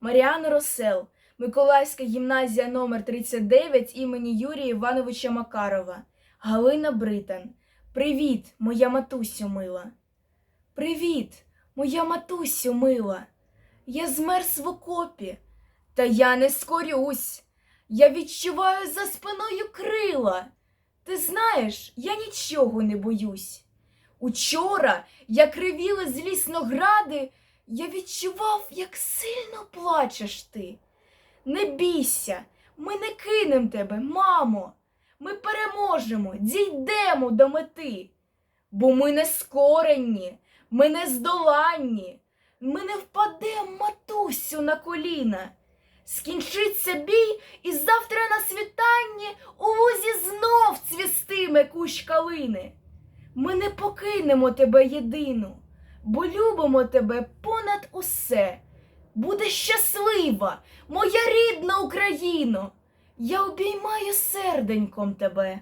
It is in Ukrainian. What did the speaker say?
Маріана Росел, Миколаївська гімназія номер 39 імені Юрія Івановича Макарова, Галина Британ. Привіт, моя матусю мила. Привіт, моя матусю мила. Я змерз в окопі, та я не скорюсь. Я відчуваю за спиною крила. Ти знаєш, я нічого не боюсь. Учора, як ревіли злісно гради, я відчував, як сильно плачеш ти. Не бійся, ми не кинем тебе, мамо. Ми переможемо, дійдемо до мети. Бо ми не скорені, ми не здоланні, ми не впадемо матусю на коліна. Скінчиться бій, і завтра на світанні у лузі знов цвістиме кущ калини. Ми не покинемо тебе єдину, бо любимо тебе понад усе. Буде щаслива, моя рідна Україно, я обіймаю серденьком тебе.